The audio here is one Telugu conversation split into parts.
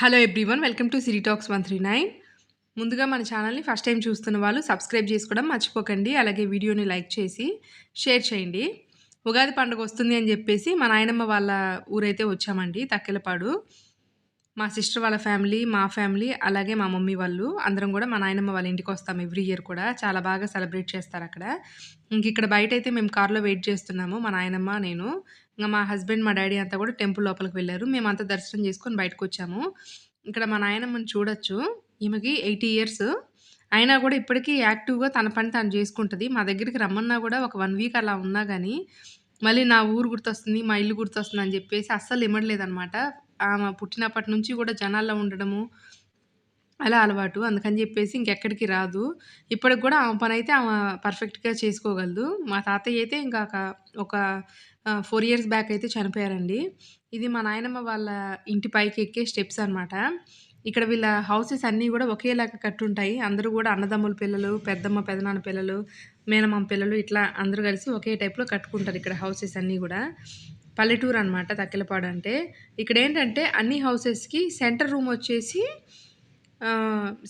Hello everyone welcome to Siri talks one three nine ముందుగా మన ఛానల్ని ఫస్ట్ టైం చూస్తున్న వాళ్ళు సబ్స్క్రైబ్ చేసుకోవడం మర్చిపోకండి అలాగే వీడియోని లైక్ చేసి షేర్ చేయండి. ఉగాది పండుగ వస్తుంది అని చెప్పేసి మా నాయనమ్మ వాళ్ళ ఊరైతే వచ్చామండి తక్కెలపాడు. మా సిస్టర్ వాళ్ళ ఫ్యామిలీ మా ఫ్యామిలీ అలాగే మా మమ్మీ వాళ్ళు అందరం కూడా మా నాయనమ్మ వాళ్ళ ఇంటికి వస్తాం ఎవ్రీ ఇయర్ కూడా. చాలా బాగా సెలబ్రేట్ చేస్తారు అక్కడ. ఇంక ఇక్కడ బయట అయితే మేము కార్లో వెయిట్ చేస్తున్నాము మా నాయనమ్మ నేను ఇంకా మా హస్బెండ్ మా డాడీ అంతా కూడా టెంపుల్ లోపలికి వెళ్ళారు. మేమంతా దర్శనం చేసుకొని బయటకు వచ్చాము. ఇక్కడ మా నాయనమ్మని చూడొచ్చు. ఈమెకి ఎయిటీ ఇయర్స్. అయినా కూడా ఇప్పటికీ యాక్టివ్గా తన పని తను చేసుకుంటుంది. మా దగ్గరికి రమ్మన్నా కూడా ఒక వన్ వీక్ అలా ఉన్నా కానీ మళ్ళీ నా ఊరు గుర్తొస్తుంది మా ఇల్లు గుర్తొస్తుంది అని చెప్పేసి అస్సలు ఇమ్మడలేదనమాట ఆమె పుట్టినప్పటి నుంచి కూడా జనాల్లో ఉండడము అలా అలవాటు. అందుకని చెప్పేసి ఇంకెక్కడికి రాదు. ఇప్పటికి కూడా ఆమె పని అయితే ఆమె పర్ఫెక్ట్గా చేసుకోగలదు. మా తాతయ్య అయితే ఇంకా ఒక ఫోర్ ఇయర్స్ బ్యాక్ అయితే చనిపోయారండి. ఇది మా నాయనమ్మ వాళ్ళ ఇంటి పైకి ఎక్కే స్టెప్స్ అనమాట ఇక్కడ వీళ్ళ హౌసెస్ అన్నీ కూడా ఒకేలాగా కట్టుంటాయి. అందరూ కూడా అన్నదమ్ముల పిల్లలు పెద్దమ్మ పెదనాన్న పిల్లలు మేనమామ పిల్లలు ఇట్లా అందరూ కలిసి ఒకే టైప్లో కట్టుకుంటారు ఇక్కడ హౌసెస్ అన్నీ కూడా. పల్లెటూరు అనమాట తక్కిలపాడు అంటే. ఇక్కడ ఏంటంటే అన్ని హౌసెస్కి సెంటర్ రూమ్ వచ్చేసి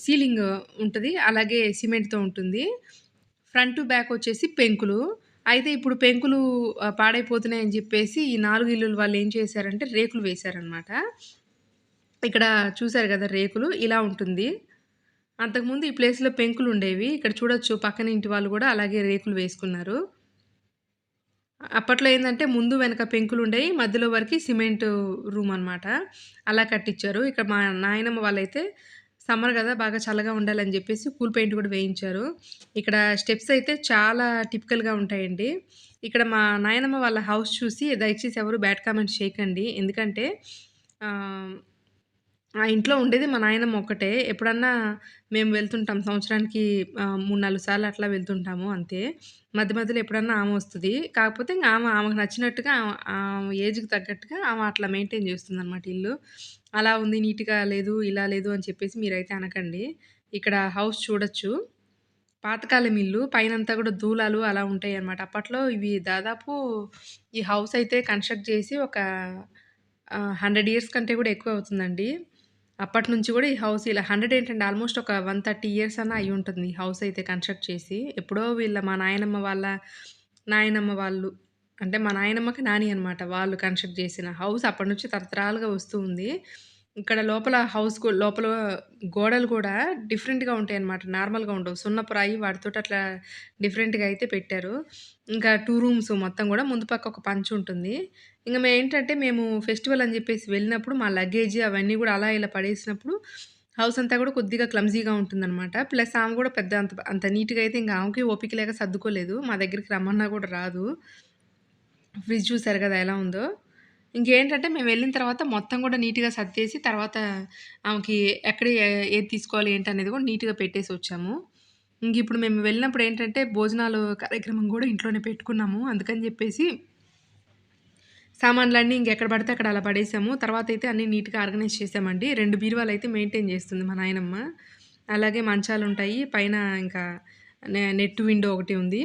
సీలింగ్ ఉంటుంది. అలాగే సిమెంట్తో ఉంటుంది. ఫ్రంట్ బ్యాక్ వచ్చేసి పెంకులు. అయితే ఇప్పుడు పెంకులు పాడైపోతున్నాయని చెప్పేసి ఈ నాలుగు ఇల్లులు వాళ్ళు ఏం చేశారంటే రేకులు వేశారనమాట ఇక్కడ చూశారు కదా రేకులు ఇలా ఉంటుంది. అంతకుముందు ఈ ప్లేస్లో పెంకులు ఉండేవి ఇక్కడ చూడొచ్చు పక్కన ఇంటి వాళ్ళు కూడా అలాగే రేకులు వేసుకున్నారు. అప్పట్లో ఏంటంటే ముందు వెనక పెంకులు ఉండేవి మధ్యలో వరకు సిమెంట్ రూమ్ అనమాట అలా కట్టించారు. ఇక్కడ మా నాయనమ్మ వాళ్ళైతే సమ్మర్ కదా బాగా చల్లగా ఉండాలని చెప్పేసి కూల్ పెయింట్ కూడా వేయించారు. ఇక్కడ స్టెప్స్ అయితే చాలా టిపికల్గా ఉంటాయండి. ఇక్కడ మా నాయనమ్మ వాళ్ళ హౌస్ చూసి దయచేసి ఎవరు బ్యాడ్ కామెంట్స్ చేయకండి. ఎందుకంటే ఆ ఇంట్లో ఉండేది మా నాయనమ్మ ఒక్కటే. ఎప్పుడన్నా మేము వెళ్తుంటాం సంవత్సరానికి మూడు నాలుగు సార్లు అట్లా వెళ్తుంటాము అంతే. మధ్య మధ్యలో ఎప్పుడన్నా ఆమె వస్తుంది కాకపోతే ఇంక ఆమె ఆమెకు నచ్చినట్టుగా ఆమె ఏజ్‌కి తగ్గట్టుగా ఆమె అట్లా మెయింటైన్ చేస్తుందనమాట ఇల్లు. అలా ఉంది నీట్‌గా లేదు, ఇలా లేదు అని చెప్పేసి మీరైతే అనకండి. ఇక్కడ హౌస్ చూడొచ్చు. పాతకాలం ఇల్లు. పైనంతా కూడా దూలాలు అలా ఉంటాయన్నమాట. అప్పట్లో ఇవి దాదాపు ఈ హౌస్ అయితే కన్‌స్ట్రక్ట్ చేసి ఒక హండ్రెడ్ ఇయర్స్ కంటే కూడా ఎక్కువ అవుతుందండి. అప్పటి నుంచి కూడా ఈ హౌస్ ఇలా హండ్రెడ్ ఏంటంటే ఆల్మోస్ట్ ఒక వన్ థర్టీ ఇయర్స్ అన్న అయి ఉంటుంది. ఈ హౌస్ అయితే కన్స్ట్రక్ట్ చేసి ఎప్పుడో వీళ్ళ మా నాయనమ్మ వాళ్ళ నాయనమ్మ వాళ్ళు అంటే మా నాయనమ్మకి నాని అనమాట వాళ్ళు కన్స్ట్రక్ట్ చేసిన హౌస్ అప్పటి నుంచి తరతరాలుగా వస్తూ ఉంది. ఇక్కడ లోపల హౌస్ లోపల గోడలు కూడా డిఫరెంట్‌గా ఉంటాయన్నమాట. నార్మల్‌గా ఉండవు. సున్నపురాయి వాటితోటి అట్లా డిఫరెంట్‌గా అయితే పెట్టారు. ఇంకా టూ రూమ్స్ మొత్తం కూడా ముందు పక్క ఒక పంచ్ ఉంటుంది. ఇంక ఏంటంటే మేము ఫెస్టివల్ అని చెప్పేసి వెళ్ళినప్పుడు మా లగేజ్ అవన్నీ కూడా అలా ఇలా పడేసినప్పుడు హౌస్ అంతా కూడా కొద్దిగా క్లమ్జీగా ఉంటుందన్నమాట. ప్లస్ ఆమె కూడా పెద్ద అంత అంత నీట్‌గా అయితే ఇంకా ఆమెకి ఓపిక లేక సర్దుకోలేదు. మా దగ్గరికి రమ్మన్నా కూడా రాదు. ఫ్రిడ్జ్ చూసారు కదా ఎలా ఉందో. ఇంకేంటంటే మేము వెళ్ళిన తర్వాత మొత్తం కూడా నీట్‌గా సర్దేసి తర్వాత ఆమెకి ఎక్కడ ఏది తీసుకోవాలి ఏంటి అనేది కూడా నీట్‌గా పెట్టేసి వచ్చాము. ఇంక ఇప్పుడు మేము వెళ్ళినప్పుడు ఏంటంటే భోజనాలు కార్యక్రమం కూడా ఇంట్లోనే పెట్టుకున్నాము. అందుకని చెప్పేసి సామాన్లన్నీ ఇంకెక్కడ పడితే అక్కడ అలా పడేసాము. తర్వాత అయితే అన్నీ నీట్‌గా ఆర్గనైజ్ చేసామండి. రెండు బీరువాలు అయితే మెయింటైన్ చేస్తుంది మా నాయనమ్మ. అలాగే మంచాలు ఉంటాయి పైన ఇంకా నె నెట్ విండో ఒకటి ఉంది.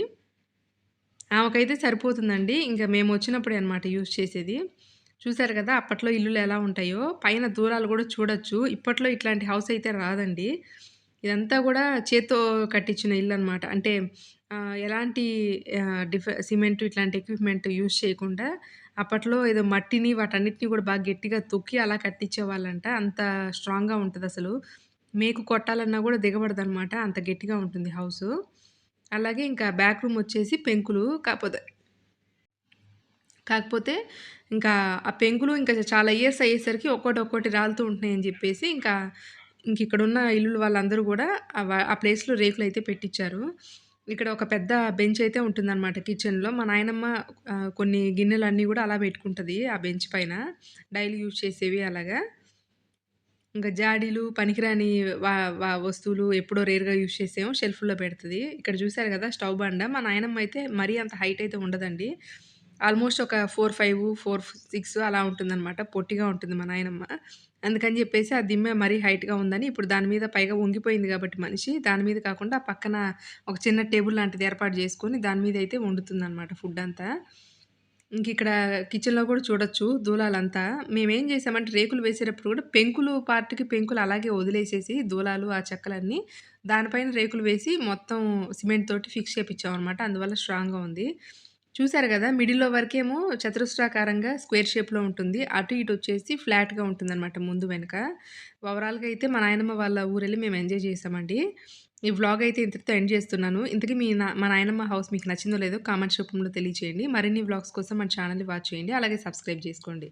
ఆమెకైతే సరిపోతుందండి. ఇంకా మేము వచ్చినప్పుడే అనమాట యూజ్ చేసేది. చూశారు కదా! అప్పట్లో ఇల్లులు ఎలా ఉంటాయో పైన దూరాలు కూడా చూడొచ్చు. ఇప్పట్లో ఇట్లాంటి హౌస్ అయితే రాదండి. ఇదంతా కూడా చేత్తో కట్టించిన ఇల్లు అనమాట అంటే ఎలాంటి డిఫ సిమెంట్ ఇట్లాంటి ఎక్విప్మెంట్ యూజ్ చేయకుండా అప్పట్లో ఏదో మట్టిని వాటన్నిటిని కూడా బాగా గట్టిగా తొక్కి అలా కట్టించేవాళ్ళంట. అంత స్ట్రాంగ్గా ఉంటుంది అసలు. మేకు కొట్టాలన్నా కూడా దిగబడదనమాట అంత గట్టిగా ఉంటుంది హౌస్. అలాగే ఇంకా బ్యాక్ రూమ్ వచ్చేసి పెంకులు. కాకపోతే కాకపోతే ఇంకా ఆ పెంకులు ఇంకా చాలా ఇయర్స్ అయ్యేసరికి ఒక్కోటి ఒక్కోటి రాలుతూ ఉంటున్నాయని చెప్పేసి ఇంకా ఇంక ఇక్కడున్న ఇల్లులు వాళ్ళందరూ కూడా ఆ ప్లేస్లో రేకులు అయితే పెట్టించారు ఇక్కడ ఒక పెద్ద బెంచ్ అయితే ఉంటుందన్నమాట కిచెన్లో మా నాయనమ్మ కొన్ని గిన్నెలు అన్నీ కూడా అలా పెట్టుకుంటుంది ఆ బెంచ్ పైన. డైలీ యూజ్ చేసేవి అలాగా. ఇంకా జాడీలు పనికిరాని వా వస్తువులు ఎప్పుడో రేర్గా యూజ్ చేసేమో షెల్ఫ్లో పెడుతుంది. ఇక్కడ చూశారు కదా స్టవ్ బండ. మా నాయనమ్మ అయితే మరీ అంత హైట్ అయితే ఉండదండి. ఆల్మోస్ట్ ఒక ఫోర్ ఫైవ్ ఫోర్ సిక్స్ అలా ఉంటుందన్నమాట పొట్టిగా ఉంటుంది మా నాయనమ్మ అందుకని చెప్పేసి ఆ దిమ్మె మరీ హైట్గా ఉందని ఇప్పుడు దాని మీద పైగా వంగిపోయింది కాబట్టి మనిషి దాని మీద కాకుండా పక్కన ఒక చిన్న టేబుల్ లాంటిది ఏర్పాటు చేసుకొని దాని మీద అయితే వండుతుందన్నమాట ఫుడ్ అంతా ఇంక ఇక్కడ కిచెన్‌లో కూడా చూడొచ్చు దూలాలంతా. మేమేం చేసామంటే రేకులు వేసేటప్పుడు కూడా పెంకులు పార్ట్‌కి పెంకులు అలాగే వదిలేసేసి దూలాలు, ఆ చెక్కలన్నీ దానిపైన రేకులు వేసి మొత్తం సిమెంట్ తోటి ఫిక్స్ చేపిచ్చామనమాట. అందువల్ల స్ట్రాంగ్‌గా ఉంది. చూసారు కదా మిడిల్‌లో వరకేమో చతురస్రాకారంగా స్క్వేర్ షేప్‌లో ఉంటుంది. అటు ఇటు వచ్చేసి ఫ్లాట్‌గా ఉంటుందనమాట ముందు వెనుక ఓవరాల్‌గా అయితే మా నాయనమ్మ వాళ్ళ ఊరెళ్ళి మేము ఎంజాయ్ చేసామండి. ఈ వ్లాగ్ అయితే ఇంతటితో ఎండ్ చేస్తున్నాను. ఇంతకీ మీ నా మా నాయనమ్మ హౌస్ మీకు నచ్చిందో లేదో కామెంట్స్ రూపంలో తెలియజేయండి మరిన్ని వ్లాగ్స్ కోసం మన ఛానల్ని వాచ్ చేయండి. అలాగే సబ్స్క్రైబ్ చేసుకోండి